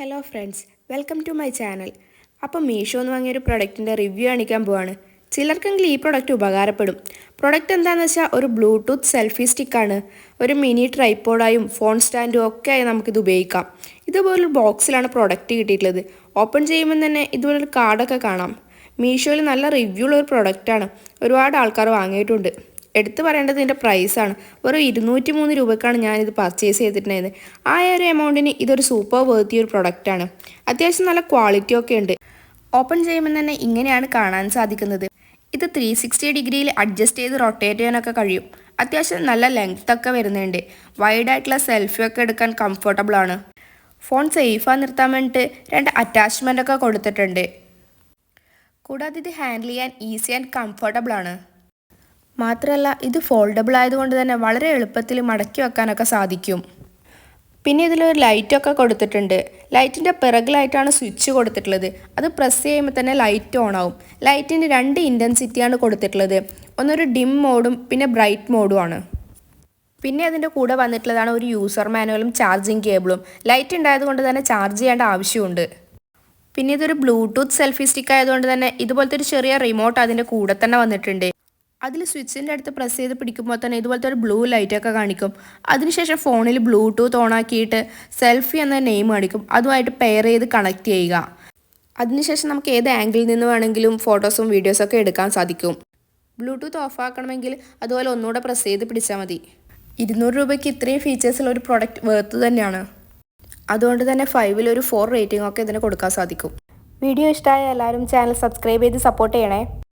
Hello friends welcome to my channel അപ്പം മീഷോ എന്ന് വാങ്ങിയ ഒരു പ്രൊഡക്റ്റിന്റെ റിവ്യൂ കാണിക്കാൻ പോവാണ്. ചിലർക്കെങ്കിലും ഈ പ്രൊഡക്റ്റ് ഉപകാരപ്പെടും. പ്രൊഡക്റ്റ് എന്താണെന്ന് വെച്ചാൽ ഒരു ബ്ലൂടൂത്ത് സെൽഫി സ്റ്റിക്കാണ് ഒരു മിനി ട്രൈപ്പോഡായും ഫോൺ സ്റ്റാൻഡും ഒക്കെ ആയി നമുക്കിത് ഉപയോഗിക്കാം. ഇതുപോലൊരു ബോക്സിലാണ് പ്രൊഡക്റ്റ് കിട്ടിയിട്ടുള്ളത്. ഓപ്പൺ ചെയ്യുമ്പോൾ തന്നെ ഇതുപോലൊരു കാർഡൊക്കെ കാണാം. മീഷോയിൽ നല്ല റിവ്യൂ ഉള്ള ഒരു പ്രൊഡക്റ്റാണ് ഒരുപാട് ആൾക്കാർ വാങ്ങിയിട്ടുണ്ട്. എടുത്തു പറയേണ്ടത് ഇതിന്റെ പ്രൈസാണ് വെറും ഇരുന്നൂറ്റി മൂന്ന് രൂപയ്ക്കാണ് ഞാനിത് പർച്ചേസ് ചെയ്തിട്ടുണ്ടായത്. ആ ഒരു എമൗണ്ടിന് ഇതൊരു സൂപ്പർ വേർത്തി ഒരു പ്രൊഡക്റ്റാണ് അത്യാവശ്യം നല്ല ക്വാളിറ്റി ഒക്കെ ഉണ്ട്. ഓപ്പൺ ചെയ്യുമ്പോൾ തന്നെ ഇങ്ങനെയാണ് കാണാൻ സാധിക്കുന്നത്. ഇത് ത്രീ സിക്സ്റ്റി ഡിഗ്രിയിൽ അഡ്ജസ്റ്റ് ചെയ്ത് റൊട്ടേറ്റ് ചെയ്യാനൊക്കെ കഴിയും. അത്യാവശ്യം നല്ല ലെങ്ത് ഒക്കെ വരുന്നുണ്ട്. വൈഡായിട്ടുള്ള സെൽഫി ഒക്കെ എടുക്കാൻ കംഫർട്ടബിൾ ആണ്. ഫോൺ സേഫാ നിർത്താൻ വേണ്ടിയിട്ട് രണ്ട് അറ്റാച്ച്മെന്റ് ഒക്കെ കൊടുത്തിട്ടുണ്ട്. കൂടാതെ ഇത് ഹാൻഡിൽ ചെയ്യാൻ ഈസി ആൻഡ് കംഫർട്ടബിൾ ആണ്. മാത്രമല്ല ഇത് ഫോൾഡബിൾ ആയതുകൊണ്ട് തന്നെ വളരെ എളുപ്പത്തിൽ മടക്കി വെക്കാനൊക്കെ സാധിക്കും. പിന്നെ ഇതിലൊരു ലൈറ്റൊക്കെ കൊടുത്തിട്ടുണ്ട്. ലൈറ്റിന്റെ പിറകിലായിട്ടാണ് സ്വിച്ച് കൊടുത്തിട്ടുള്ളത്. അത് പ്രസ് ചെയ്യുമ്പോൾ തന്നെ ലൈറ്റ് ഓൺ ആവും. ലൈറ്റിന് രണ്ട് ഇന്റൻസിറ്റിയാണ് കൊടുത്തിട്ടുള്ളത്. ഒന്നൊരു ഡിം മോഡും പിന്നെ ബ്രൈറ്റ് മോഡും ആണ്. പിന്നെ അതിന്റെ കൂടെ വന്നിട്ടുള്ളതാണ് ഒരു യൂസർ മാനുവലും ചാർജിങ് കേബിളും ലൈറ്റ് ഉണ്ടായതുകൊണ്ട് തന്നെ ചാർജ് ചെയ്യേണ്ട ആവശ്യമുണ്ട്. പിന്നെ ഇതൊരു ബ്ലൂടൂത്ത് സെൽഫി സ്റ്റിക്ക് ആയതുകൊണ്ട് തന്നെ ഇതുപോലത്തെ ഒരു ചെറിയ റിമോട്ട് അതിന്റെ കൂടെ തന്നെ വന്നിട്ടുണ്ട്. അതിൽ സ്വിച്ചിന്റെ അടുത്ത് പ്രസ് ചെയ്ത് പിടിക്കുമ്പോൾ തന്നെ ഇതുപോലത്തെ ഒരു ബ്ലൂ ലൈറ്റൊക്കെ കാണിക്കും. അതിനുശേഷം ഫോണിൽ ബ്ലൂടൂത്ത് ഓൺ ആക്കിയിട്ട് സെൽഫി എന്ന നെയിം കാണിക്കും. അതുമായിട്ട് പെയർ ചെയ്ത് കണക്ട് ചെയ്യുക. അതിനുശേഷം നമുക്ക് ഏത് ആംഗിളിൽ നിന്ന് വേണമെങ്കിലും ഫോട്ടോസും വീഡിയോസൊക്കെ എടുക്കാൻ സാധിക്കും. ബ്ലൂടൂത്ത് ഓഫ് ആക്കണമെങ്കിൽ അതുപോലെ ഒന്നുകൂടെ പ്രസ് ചെയ്ത് പിടിച്ചാൽ മതി. ഇരുന്നൂറ് രൂപയ്ക്ക് ഇത്രയും ഫീച്ചേഴ്സുള്ള ഒരു പ്രൊഡക്റ്റ് വേർത്ത് തന്നെയാണ്. അതുകൊണ്ട് തന്നെ ഫൈവിൽ ഒരു ഫോർ റേറ്റിംഗ് ഒക്കെ ഇതിന് കൊടുക്കാൻ സാധിക്കും. വീഡിയോ ഇഷ്ടമായ എല്ലാവരും ചാനൽ സബ്സ്ക്രൈബ് ചെയ്ത് സപ്പോർട്ട് ചെയ്യണേ.